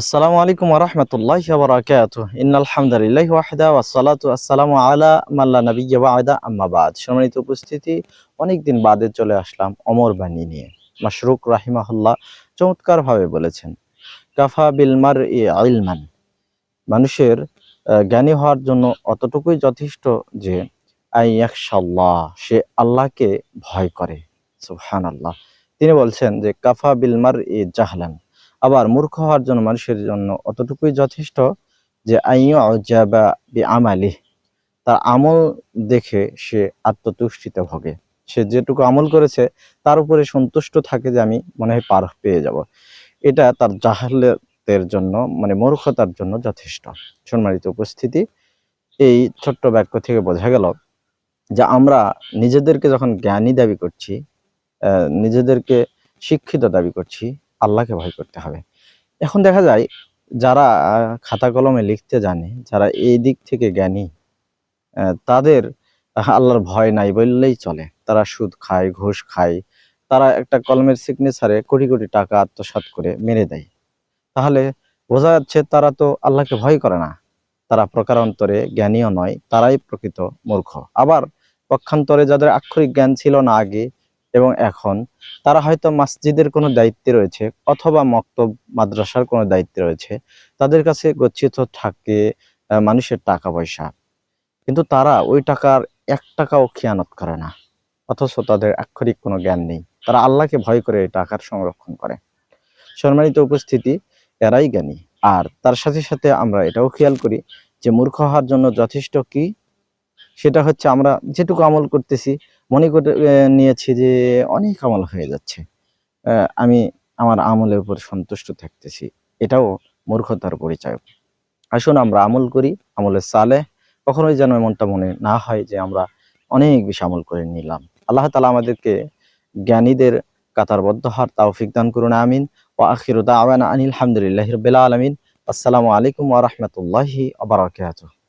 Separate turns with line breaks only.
আসসালামু আলাইকুম ওরহমতুল্লাহ বরাকাত ইন্নালহামদুলিল্লাহ ওয়াহদা ওয়াসসালাতু আসসালামু আলা মাল্লা নবিয়্যা বাদা। আম্মা বাদ। সম্মানিত উপস্থিতি অনেকদিন বাদে চলে আসলাম অমর বাণী নিয়ে। মাশরুক রাহিমাহুল্লাহ চমৎকারভাবে বলেছেন, কাফা বিলমার ই ইলমান। মানুষের জ্ঞানী হওয়ার জন্য অতটুকুই যথেষ্ট যে, আই ইয়াকশাল্লাহ সে আল্লাহকে ভয় করে। সুবহানাল্লাহ। তিনি বলছেন যে, কাফা বিলমার ই জাহলান। আবার মূর্খ হওয়ার জন্য মানুষের জন্য অতটুকুই যথেষ্ট যে বি আমালি তার আমল দেখে সে আত্মতুষ্টিতে ভোগে। সে যেটুকু আমল করেছে, তার উপরে সন্তুষ্ট থাকে যে আমি মনে হয় পার পেয়ে যাব। এটা তার জাহালের জন্য মানে মূর্খতার জন্য যথেষ্ট। সম্মানিত উপস্থিতি, এই ছোট্ট বাক্য থেকে বোঝা গেল যে আমরা নিজেদেরকে যখন জ্ঞানী দাবি করছি নিজেদেরকে শিক্ষিত দাবি করছি আল্লাহকে ভয় করতে হবে। এখন দেখা যায়, যারা খাতা কলমে লিখতে জানে, যারা এই দিক থেকে জ্ঞানী তাদের আল্লাহর ভয় নাই বললেই চলে। তারা সুদ খায়, ঘুষ খায়, তারা একটা কলমের সিগনেচারে কোটি কোটি টাকা আত্মসাৎ করে মেরে দেয়। তাহলে বোঝা যাচ্ছে তারা তো আল্লাহকে ভয় করে না। তারা প্রকারান্তরে জ্ঞানীও নয়, তারাই প্রকৃত মূর্খ। আবার পক্ষান্তরে যাদের আক্ষরিক জ্ঞান ছিল না আগে এবং এখন তারা হয়তো মসজিদের কোনো দায়িত্বে রয়েছে অথবা মক্তব, মাদ্রাসার কোনো দায়িত্বে রয়েছে। তাদের কাছে গচ্ছিত থাকে মানুষের টাকা পয়সা কিন্তু তারা ওই টাকার এক টাকাও খেয়ানত করে না। অথচ তাদের আক্ষরিক কোনো জ্ঞান নেই। তারা আল্লাহকে ভয় করে এই টাকার সংরক্ষণ করে। সম্মানিত উপস্থিতি, এরাই জ্ঞানী। আর তার সাথে সাথে আমরা এটাও খেয়াল করি যে মূর্খ হওয়ার জন্য যথেষ্ট কি? সেটা হচ্ছে আমরা যেটুকু আমল করতেছি মনে করে নিয়েছি যে অনেক আমল হয়ে যাচ্ছে। আমি আমার আমলের উপর সন্তুষ্ট থাকতেছি। এটাও মূর্খতার পরিচয়। আসুন আমরা আমল করি, আমলের সালে। কখনোই যেন এমনটা মনে না হয় যে আমরা অনেক বেশি আমল করে নিলাম। আল্লাহ তালা আমাদেরকে জ্ঞানীদের কাতারবদ্ধ হওয়ার তৌফিক দান করুন, আমিন। ও আখির আওয়ান আনিল হামদুলিল্লাহ রবিল আলমিন। আসসালামু আলাইকুম ওয়া রাহমাতুল্লাহি ওয়া বারাকাতুহু।